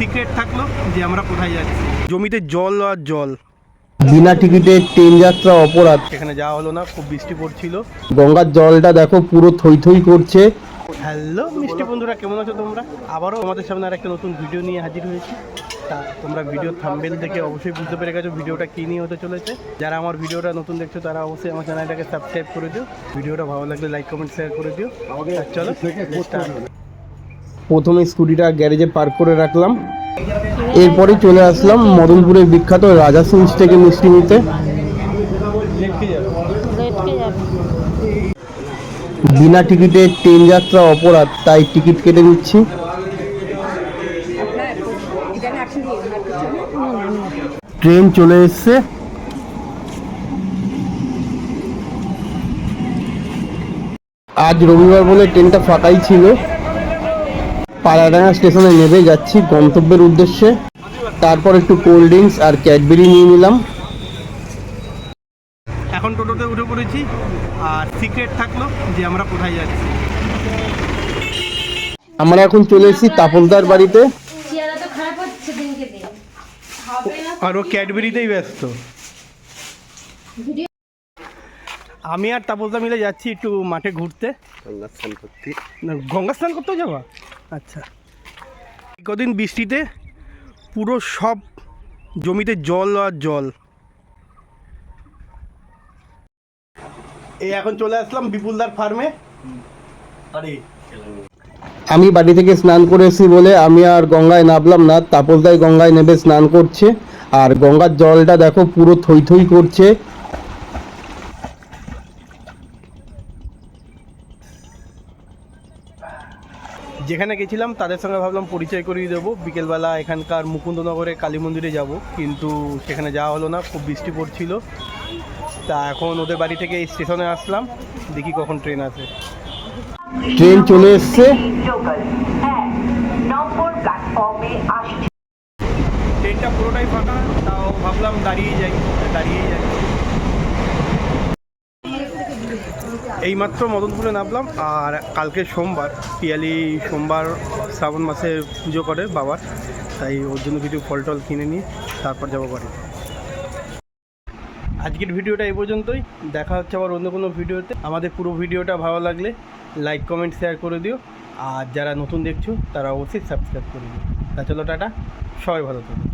Secret থাকল যে আমরা কোথায় যাচ্ছি। জমিতে জল আর জল। বিনা টিকিটে ট্রেন যাত্রা অপরাধ। সেখানে যাওয়া হলো না খুব বৃষ্টি পড়ছিল। গঙ্গার জলটা দেখো পুরো থই থই করছে। হ্যালো মিষ্টি বন্ধুরা কেমন আছো তোমরা? আবারও আমাদের সামনে আর একটা নতুন ভিডিও নিয়ে হাজির হয়েছি। তা তোমরা ভিডিও থাম্বেল দেখে অবশ্যই বুঝতে পেরে গেছো ভিডিওটা কী নিয়ে হতে চলেছে। যারা আমার ভিডিওটা নতুন দেখছ তারা অবশ্যই আমার চ্যানেলটাকে সাবস্ক্রাইব করে দিও। ভিডিওটা ভালো লাগলে লাইক কমেন্ট শেয়ার করে দিও। চলো। প্রথমে স্কুটিটা গ্যারেজে পার্ক করে রাখলাম। এরপরে চলে আসলাম মদনপুরের বিখ্যাত রাজা সুইচ থেকে মিষ্টি নিতে। বিনা টিকিটে ট্রেন যাত্রা অপরাধ, তাই টিকিট কেটে নিচ্ছি। ট্রেন চলে এসছে। আজ রবিবার বলে ট্রেনটা ফাঁকাই ছিল। পাড়াডাঙ্গা স্টেশনে নেমে যাচ্ছি গন্তব্যের উদ্দেশ্যে। তারপর একটু কোল্ড ড্রিঙ্কস আর ক্যাডবেরি নিয়ে নিলাম। এখন টোটোতে উঠে পড়েছি আর সিক্রেট থাকল যে আমরা কোথায় যাচ্ছি। আমরা এখন চলে এসেছি তাপসদার বাড়িতে। চেহারা তো খারাপ হচ্ছে দিনকে দিন। আর ও ক্যাডবেরিতেই ব্যস্ত। আমি আর তাপসদা মিলে যাচ্ছি একটু মাঠে ঘুরতে। না, গঙ্গা স্নান করতেও যাবা? আচ্ছা। কদিন বৃষ্টিতে পুরো সব জমিতে জল আর জল। এই এখন চলে আসলাম বিপুলদার ফার্মে। আরে আমি বাড়ি থেকে স্নান করেছি বলে আমি আর গঙ্গায় নামলাম না তাপসদাই গঙ্গায় নেবে স্নান করছে। আর গঙ্গার জলটা দেখো পুরো থই থই করছে। যেখানে গেছিলাম তাদের সঙ্গে ভাবলাম পরিচয় করিয়ে দেবো। বিকেলবেলা এখানকার মুকুন্দনগরে কালী মন্দিরে যাব কিন্তু সেখানে যাওয়া হলো না খুব বৃষ্টি পড়ছিল। তা এখন ওদের বাড়ি থেকে এই স্টেশনে আসলাম দেখি কখন ট্রেন আসে। ট্রেন চলে এসছে। ট্রেনটা পুরোটাই ফাঁকা তাও ভাবলাম দাঁড়িয়ে যাই দাঁড়িয়ে যাই। এইমাত্র মদনপুরে নামলাম, আর কালকে সোমবার, পিয়ালি সোমবার, শ্রাবণ মাসে পুজো করে বাবার, তাই ওর জন্য কিছু ফল টল কিনে নিয়ে তারপর যাব বাড়ি। আজকের ভিডিওটা এই পর্যন্তই, দেখা হচ্ছে আবার অন্য কোনো ভিডিওতে। আমাদের পুরো ভিডিওটা ভালো লাগলে লাইক কমেন্ট শেয়ার করে দিও, আর যারা নতুন দেখছ, তারা অবশ্যই সাবস্ক্রাইব করে দিও। তা চলো, টাটা, সবাই ভালো থাকো।